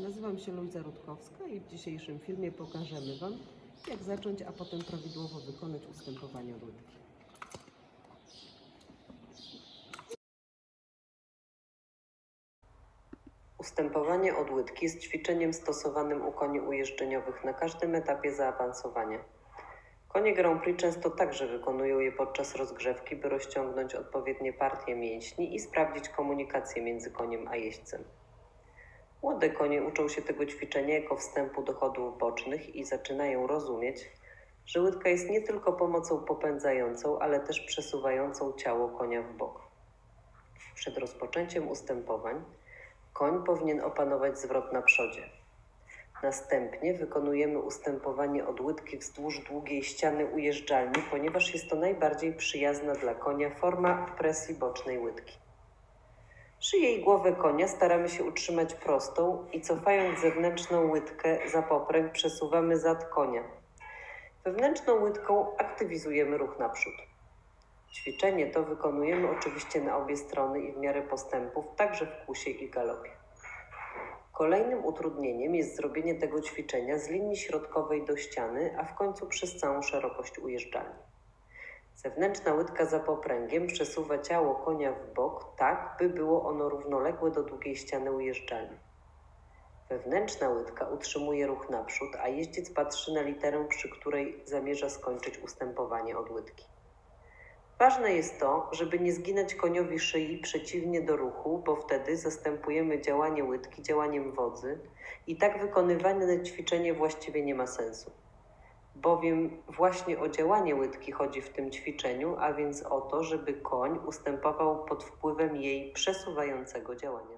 Nazywam się Luiza Rutkowska i w dzisiejszym filmie pokażemy Wam, jak zacząć, a potem prawidłowo wykonać ustępowanie łydki. Ustępowanie od łydki jest ćwiczeniem stosowanym u koni ujeżdżeniowych na każdym etapie zaawansowania. Konie Grand Prix często także wykonują je podczas rozgrzewki, by rozciągnąć odpowiednie partie mięśni i sprawdzić komunikację między koniem a jeźdźcem. Młode konie uczą się tego ćwiczenia jako wstępu do chodów bocznych i zaczynają rozumieć, że łydka jest nie tylko pomocą popędzającą, ale też przesuwającą ciało konia w bok. Przed rozpoczęciem ustępowań koń powinien opanować zwrot na przodzie. Następnie wykonujemy ustępowanie od łydki wzdłuż długiej ściany ujeżdżalni, ponieważ jest to najbardziej przyjazna dla konia forma presji bocznej łydki. Szyję i głowę konia staramy się utrzymać prostą i cofając zewnętrzną łydkę za popręg przesuwamy zad konia. Wewnętrzną łydką aktywizujemy ruch naprzód. Ćwiczenie to wykonujemy oczywiście na obie strony i w miarę postępów, także w kusie i galopie. Kolejnym utrudnieniem jest zrobienie tego ćwiczenia z linii środkowej do ściany, a w końcu przez całą szerokość ujeżdżalni. Zewnętrzna łydka za popręgiem przesuwa ciało konia w bok tak, by było ono równoległe do długiej ściany ujeżdżalni. Wewnętrzna łydka utrzymuje ruch naprzód, a jeździec patrzy na literę, przy której zamierza skończyć ustępowanie od łydki. Ważne jest to, żeby nie zginać koniowi szyi przeciwnie do ruchu, bo wtedy zastępujemy działanie łydki działaniem wodzy i tak wykonywane ćwiczenie właściwie nie ma sensu. Bowiem właśnie o działanie łydki chodzi w tym ćwiczeniu, a więc o to, żeby koń ustępował pod wpływem jej przesuwającego działania.